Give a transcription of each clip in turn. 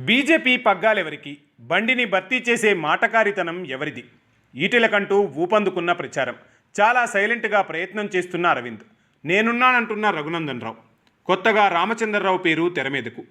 BJP పగ్గాలెవరికి? బండిని భర్తీ చేసే మాటకారితనం ఎవరిది? ఈటెలకంటూ ఊపందుకున్న ప్రచారం. చాలా సైలెంట్గా ప్రయత్నం చేస్తున్న అరవింద్. నేనున్నానంటున్న రఘునందన్ రావు కొత్తగా రామచంద్రరావు పేరు తెరమీదకు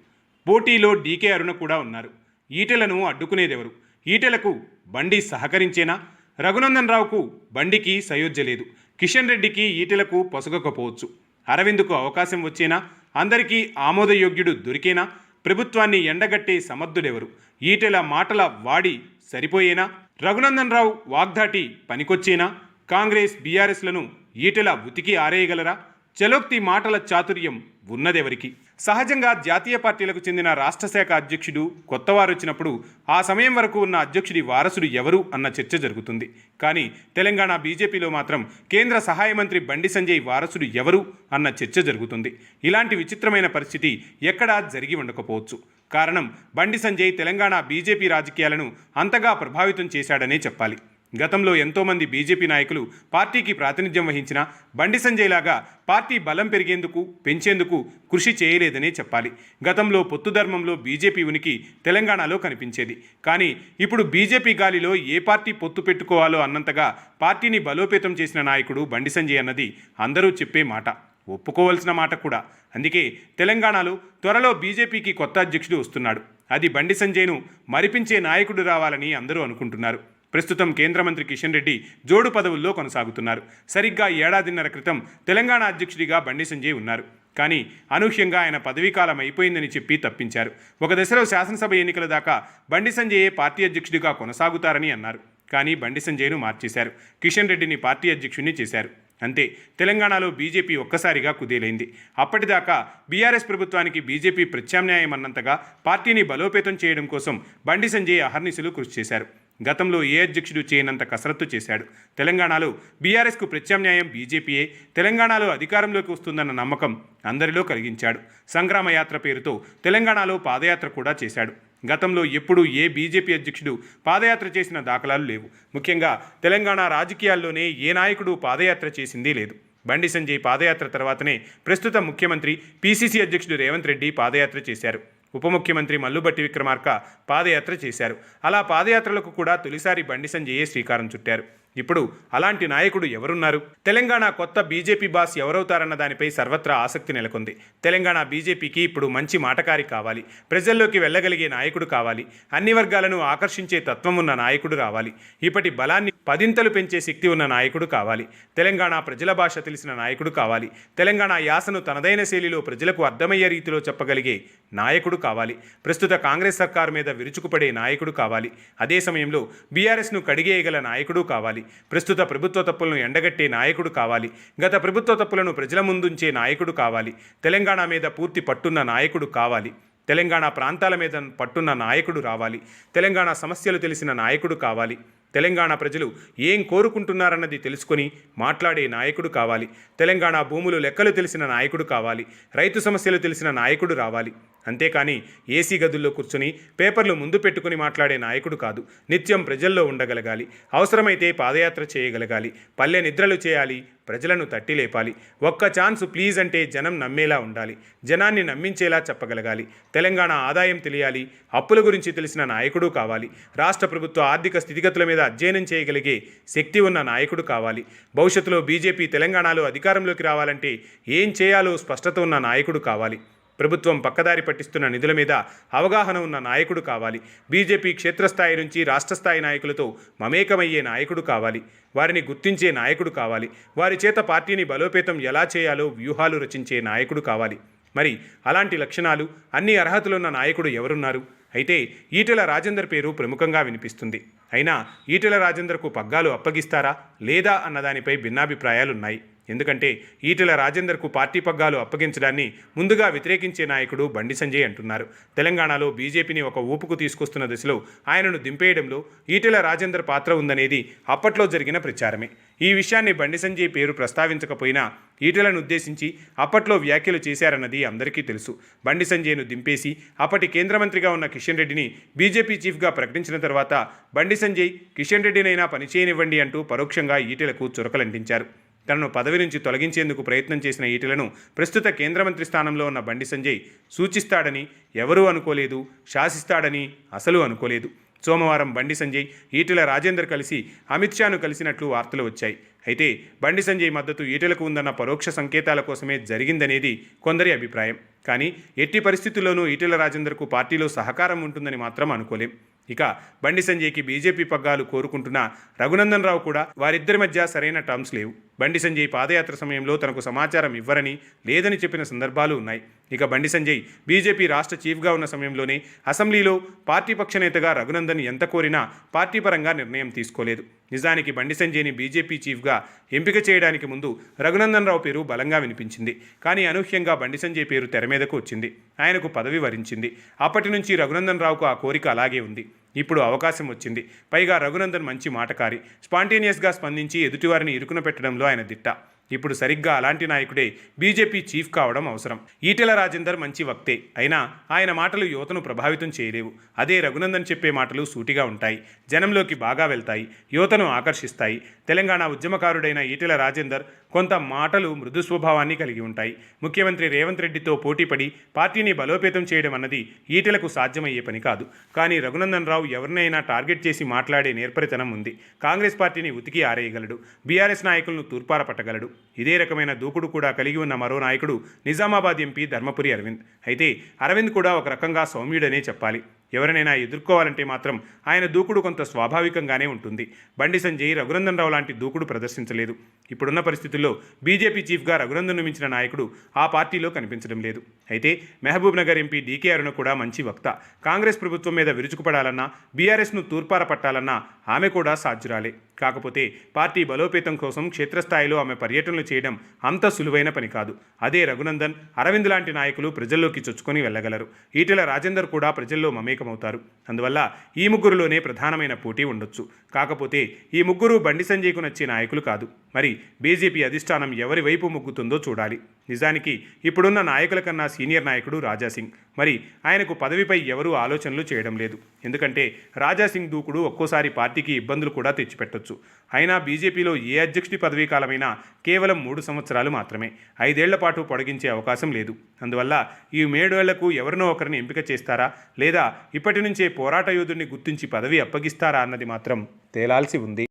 పోటీలో డీకే అరుణ కూడా ఉన్నారు. ఈటెలను అడ్డుకునేదెవరు? ఈటెలకు బండి సహకరించేనా? రఘునందన్ రావుకు బండికి సయోధ్య లేదు. కిషన్ రెడ్డికి ఈటెలకు పొసగకపోవచ్చు. అరవింద్కు అవకాశం వచ్చేనా? అందరికీ ఆమోదయోగ్యుడు దొరికేనా? ప్రభుత్వాన్ని ఎండగట్టే సమర్థుడెవరు? ఈటెల మాటల వాడి సరిపోయేనా? రఘునందన్ రావు వాగ్దాటి పనికొచ్చేనా? కాంగ్రెస్ బీఆర్ఎస్లను ఈటెల ఉతికి ఆరేయగలరా? చలోక్తి మాటల చాతుర్యం ఉన్నదెవరికి? సహజంగా జాతీయ పార్టీలకు చెందిన రాష్ట్ర శాఖ అధ్యక్షుడు కొత్తవారు వచ్చినప్పుడు ఆ సమయం వరకు ఉన్న అధ్యక్షుడి వారసుడు ఎవరు అన్న చర్చ జరుగుతుంది. కానీ తెలంగాణ బీజేపీలో మాత్రం కేంద్ర సహాయ మంత్రి బండి సంజయ్ వారసుడు ఎవరు అన్న చర్చ జరుగుతుంది. ఇలాంటి విచిత్రమైన పరిస్థితి ఎక్కడా జరిగి ఉండకపోవచ్చు. కారణం బండి సంజయ్ తెలంగాణ బీజేపీ రాజకీయాలను అంతగా ప్రభావితం చేశాడనే చెప్పాలి. గతంలో ఎంతోమంది బీజేపీ నాయకులు పార్టీకి ప్రాతినిధ్యం వహించిన బండి సంజయ్ లాగా పార్టీ బలం పెరిగేందుకు పెంచేందుకు కృషి చేయలేదనే చెప్పాలి. గతంలో పొత్తు ధర్మంలో బీజేపీ ఉనికి తెలంగాణలో కనిపించేది. కానీ ఇప్పుడు బీజేపీ గాలిలో ఏ పార్టీ పొత్తు పెట్టుకోవాలో అన్నంతగా పార్టీని బలోపేతం చేసిన నాయకుడు బండి సంజయ్ అన్నది అందరూ చెప్పే మాట. ఒప్పుకోవలసిన మాట కూడా. అందుకే తెలంగాణలో త్వరలో బీజేపీకి కొత్త అధ్యక్షుడు వస్తున్నాడు. అది బండి సంజయ్ను మరిపించే నాయకుడు రావాలని అందరూ అనుకుంటున్నారు. ప్రస్తుతం కేంద్ర మంత్రి కిషన్ రెడ్డి జోడు పదవుల్లో కొనసాగుతున్నారు. సరిగ్గా ఏడాదిన్నర క్రితం తెలంగాణ అధ్యక్షుడిగా బండి సంజయ్ ఉన్నారు. కానీ అనూహ్యంగా ఆయన పదవీకాలం అయిపోయిందని చెప్పి తప్పించారు. ఒక దశలో శాసనసభ ఎన్నికల దాకా బండి సంజయే పార్టీ అధ్యక్షుడిగా కొనసాగుతారని అన్నారు. కానీ బండి సంజయ్ను మార్చేశారు. కిషన్ రెడ్డిని పార్టీ అధ్యక్షుడిని చేశారు. అంతే తెలంగాణలో బీజేపీ ఒక్కసారిగా కుదేలైంది. అప్పటిదాకా బీఆర్ఎస్ ప్రభుత్వానికి బీజేపీ ప్రత్యామ్నాయం అన్నంతగా పార్టీని బలోపేతం చేయడం కోసం బండి సంజయ్ అహర్నిశలు కృషి చేశారు. గతంలో ఏ అధ్యక్షుడు చేయనంత కసరత్తు చేశాడు. తెలంగాణలో బీఆర్ఎస్కు ప్రత్యామ్నాయం బీజేపీయే తెలంగాణలో అధికారంలోకి వస్తుందన్న నమ్మకం అందరిలో కలిగించాడు. సంగ్రామ యాత్ర పేరుతో తెలంగాణలో పాదయాత్ర కూడా చేశాడు. గతంలో ఎప్పుడూ ఏ బీజేపీ అధ్యక్షుడు పాదయాత్ర చేసిన దాఖలాలు లేవు. ముఖ్యంగా తెలంగాణ రాజకీయాల్లోనే ఏ నాయకుడు పాదయాత్ర చేసిందే లేదు. బండి సంజయ్ పాదయాత్ర తర్వాతనే ప్రస్తుత ముఖ్యమంత్రి పీసీసీ అధ్యక్షుడు రేవంత్ రెడ్డి పాదయాత్ర చేశారు. ఉప ముఖ్యమంత్రి మల్లుబట్టి విక్రమార్క పాదయాత్ర చేశారు. అలా పాదయాత్రలకు కూడా తొలిసారి బండి సంజయే శ్రీకారం చుట్టారు. ఇప్పుడు అలాంటి నాయకుడు ఎవరున్నారు? తెలంగాణ కొత్త బీజేపీ బాస్ ఎవరవుతారన్న దానిపై సర్వత్రా ఆసక్తి నెలకొంది. తెలంగాణ బీజేపీకి ఇప్పుడు మంచి మాటకారి కావాలి. ప్రజల్లోకి వెళ్ళగలిగే నాయకుడు కావాలి. అన్ని వర్గాలను ఆకర్షించే తత్వం ఉన్న నాయకుడు రావాలి. ఇప్పటి బలాన్ని పదింతలు పెంచే శక్తి ఉన్న నాయకుడు కావాలి. తెలంగాణ ప్రజల భాష తెలిసిన నాయకుడు కావాలి. తెలంగాణ యాసను తనదైన శైలిలో ప్రజలకు అర్థమయ్యే రీతిలో చెప్పగలిగే నాయకుడు కావాలి. ప్రస్తుత కాంగ్రెస్ సర్కారు మీద విరుచుకుపడే నాయకుడు కావాలి. అదే సమయంలో బీఆర్ఎస్ను కడిగేయగల నాయకుడు కావాలి. ప్రస్తుత ప్రభుత్వ తప్పులను ఎండగట్టే నాయకుడు కావాలి. గత ప్రభుత్వ తప్పులను ప్రజల ముందుంచే నాయకుడు కావాలి. తెలంగాణ మీద పూర్తి పట్టున్న నాయకుడు కావాలి. తెలంగాణ ప్రాంతాల మీద పట్టున్న నాయకుడు రావాలి. తెలంగాణ సమస్యలు తెలిసిన నాయకుడు కావాలి. తెలంగాణ ప్రజలు ఏం కోరుకుంటున్నారన్నది తెలుసుకొని మాట్లాడే నాయకుడు కావాలి. తెలంగాణ భూములు లెక్కలు తెలిసిన నాయకుడు కావాలి. రైతు సమస్యలు తెలిసిన నాయకుడు రావాలి. అంతేకాని ఏసీ గదుల్లో కూర్చొని పేపర్లు ముందు పెట్టుకుని మాట్లాడే నాయకుడు కాదు. నిత్యం ప్రజల్లో ఉండగలగాలి. అవసరమైతే పాదయాత్ర చేయగలగాలి. పల్లె నిద్రలు చేయాలి. ప్రజలను తట్టి లేపాలి. ఒక్క ఛాన్స్ ప్లీజ్ అంటే జనం నమ్మేలా ఉండాలి. జనాన్ని నమ్మించేలా చెప్పగలగాలి. తెలంగాణ ఆదాయం తెలియాలి. అప్పుల గురించి తెలిసిన నాయకుడు కావాలి. రాష్ట్ర ప్రభుత్వ ఆర్థిక స్థితిగతుల మీద అధ్యయనం చేయగలిగే శక్తి ఉన్న నాయకుడు కావాలి. భవిష్యత్తులో బీజేపీ తెలంగాణలో అధికారంలోకి రావాలంటే ఏం చేయాలో స్పష్టత ఉన్న నాయకుడు కావాలి. ప్రభుత్వం పక్కదారి పట్టిస్తున్న నిధుల మీద అవగాహన ఉన్న నాయకుడు కావాలి. బీజేపీ క్షేత్రస్థాయి నుంచి రాష్ట్ర స్థాయి నాయకులతో మమేకమయ్యే నాయకుడు కావాలి. వారిని గుర్తించే నాయకుడు కావాలి. వారి చేత పార్టీని బలోపేతం ఎలా చేయాలో వ్యూహాలు రచించే నాయకుడు కావాలి. మరి అలాంటి లక్షణాలు అన్ని అర్హతలున్న నాయకుడు ఎవరున్నారు? అయితే ఈటెల రాజేందర్ పేరు ప్రముఖంగా వినిపిస్తుంది. అయినా ఈటెల రాజేందర్కు పగ్గాలు అప్పగిస్తారా? లేదా అన్నదానిపై భిన్నాభిప్రాయాలున్నాయి. ఎందుకంటే ఈటెల రాజేందర్కు పార్టీ పగ్గాలు అప్పగించడాన్ని ముందుగా వ్యతిరేకించే నాయకుడు బండి సంజయ్ అంటున్నారు. తెలంగాణలో బీజేపీని ఒక ఊపుకు తీసుకొస్తున్న దశలో ఆయనను దింపేయడంలో ఈటెల రాజేందర్ పాత్ర ఉందనేది అప్పట్లో జరిగిన ప్రచారమే. ఈ విషయాన్ని బండి సంజయ్ పేరు ప్రస్తావించకపోయినా ఈటెలను ఉద్దేశించి అప్పట్లో వ్యాఖ్యలు చేశారన్నది అందరికీ తెలుసు. బండి సంజయ్ను దింపేసి అప్పటి కేంద్ర మంత్రిగా ఉన్న కిషన్ రెడ్డిని బీజేపీ చీఫ్గా ప్రకటించిన తర్వాత బండి సంజయ్ కిషన్ రెడ్డినైనా పనిచేయనివ్వండి అంటూ పరోక్షంగా ఈటెలకు చురకలంటించారు. తనను పదవి నుంచి తొలగించేందుకు ప్రయత్నం చేసిన ఈటెలను ప్రస్తుత కేంద్ర మంత్రి స్థానంలో ఉన్న బండి సంజయ్ సూచిస్తాడని ఎవరూ అనుకోలేదు శాసిస్తాడని అసలు అనుకోలేదు. సోమవారం బండి సంజయ్ ఈటెల రాజేందర్ కలిసి అమిత్ షాను కలిసినట్లు వార్తలు వచ్చాయి. అయితే బండి సంజయ్ మద్దతు ఈటెలకు ఉందన్న పరోక్ష సంకేతాల కోసమే జరిగిందనేది కొందరి అభిప్రాయం. కానీ ఎట్టి పరిస్థితుల్లోనూ ఈటెల రాజేందర్కు పార్టీలో సహకారం ఉంటుందని మాత్రం అనుకోలేం. ఇక బండి సంజయ్కి బీజేపీ పగ్గాలు కోరుకుంటున్న రఘునందన్ రావు కూడా వారిద్దరి మధ్య సరైన టర్మ్స్ లేవు. బండి సంజయ్ పాదయాత్ర సమయంలో తనకు సమాచారం ఇవ్వరని లేదని చెప్పిన సందర్భాలు ఉన్నాయి. ఇక బండి సంజయ్ బీజేపీ రాష్ట్ర చీఫ్గా ఉన్న సమయంలోనే అసెంబ్లీలో పార్టీ పక్ష నేతగా రఘునందన్ ఎంత కోరినా పార్టీ పరంగా నిర్ణయం తీసుకోలేదు. నిజానికి బండి సంజయ్ని బీజేపీ చీఫ్గా ఎంపిక చేయడానికి ముందు రఘునందన్ రావు పేరు బలంగా వినిపించింది. కానీ అనూహ్యంగా బండి సంజయ్ పేరు తెర మీదకు వచ్చింది. ఆయనకు పదవి వరించింది. అప్పటి నుంచి రఘునందన్ రావుకు ఆ కోరిక అలాగే ఉంది. ఇప్పుడు అవకాశం వచ్చింది. పైగా రఘునందన్ మంచి మాటకారి. స్పాంటేనియస్గా స్పందించి ఎదుటివారిని ఇరుకున పెట్టడంలో ఆయన దిట్ట. ఇప్పుడు సరిగ్గా అలాంటి నాయకుడే బీజేపీ చీఫ్ కావడం అవసరం. ఈటెల రాజేందర్ మంచి వక్తే. అయినా ఆయన మాటలు యువతను ప్రభావితం చేయలేవు. అదే రఘునందన్ చెప్పే మాటలు సూటిగా ఉంటాయి. జనంలోకి బాగా వెళ్తాయి. యువతను ఆకర్షిస్తాయి. తెలంగాణ ఉద్యమకారుడైన ఈటెల రాజేందర్ కొంత మాటలు మృదు స్వభావాన్ని కలిగి ఉంటాయి. ముఖ్యమంత్రి రేవంత్ రెడ్డితో పోటీపడి పార్టీని బలోపేతం చేయడం అన్నది ఈటలకు సాధ్యమయ్యే పని కాదు. కానీ రఘునందన్ రావు ఎవరినైనా టార్గెట్ చేసి మాట్లాడే నేర్పరితనం ఉంది. కాంగ్రెస్ పార్టీని ఉతికి ఆరేయగలడు. బీఆర్ఎస్ నాయకులను తూర్పార పట్టగలడు ఇదే రకమైన దూకుడు కూడా కలిగి ఉన్న మరో నాయకుడు నిజామాబాద్ ఎంపీ ధర్మపురి అరవింద్. అయితే అరవింద్ కూడా ఒక రకంగా సౌమ్యుడనే చెప్పాలి. ఎవరినైనా ఎదుర్కోవాలంటే మాత్రం ఆయన దూకుడు కొంత స్వాభావికంగానే ఉంటుంది. బండి సంజయ్ రఘునందన్ రావు లాంటి దూకుడు ప్రదర్శించలేదు. ఇప్పుడున్న పరిస్థితుల్లో బీజేపీ చీఫ్గా రఘునందన్ను మించిన నాయకుడు ఆ పార్టీలో కనిపించడం లేదు. అయితే మహబూబ్ నగర్ ఎంపీ డీకే అరుణ కూడా మంచి వక్త. కాంగ్రెస్ ప్రభుత్వం మీద విరుచుకుపడాలన్నా బీఆర్ఎస్ను తూర్పార పట్టాలన్నా ఆమె కూడా సాధ్యురాలే. కాకపోతే పార్టీ బలోపేతం కోసం క్షేత్రస్థాయిలో ఆమె పర్యటనలు చేయడం అంత సులువైన పని కాదు. అదే రఘునందన్ అరవింద్ లాంటి నాయకులు ప్రజల్లోకి చొచ్చుకొని వెళ్ళగలరు. ఈటెల రాజేందర్ కూడా ప్రజల్లో మమేకమవుతారు. అందువల్ల ఈ ముగ్గురులోనే ప్రధానమైన పోటీ ఉండొచ్చు. కాకపోతే ఈ ముగ్గురు బండి సంజయ్కు నచ్చే నాయకులు కాదు. మరి బీజేపీ అధిష్టానం ఎవరి వైపు మొగ్గుతుందో చూడాలి. నిజానికి ఇప్పుడున్న నాయకుల కన్నా సీనియర్ నాయకుడు రాజాసింగ్. మరి ఆయనకు పదవిపై ఎవరూ ఆలోచనలు చేయడం లేదు. ఎందుకంటే రాజాసింగ్ దూకుడు ఒక్కోసారి పార్టీకి ఇబ్బందులు కూడా తెచ్చిపెట్టొచ్చు. అయినా బీజేపీలో ఏ అధ్యక్షుడి పదవీ కాలమైనా కేవలం మూడు సంవత్సరాలు మాత్రమే. ఐదేళ్ళ పాటు పొడిగించే అవకాశం లేదు. అందువల్ల ఈ మేడేళ్ళకు ఎవరినో ఒకరిని ఎంపిక చేస్తారా? లేదా ఇప్పటి నుంచే పోరాట యోధుడిని గుర్తించి పదవి అప్పగిస్తారా అన్నది మాత్రం తేలాల్సి ఉంది.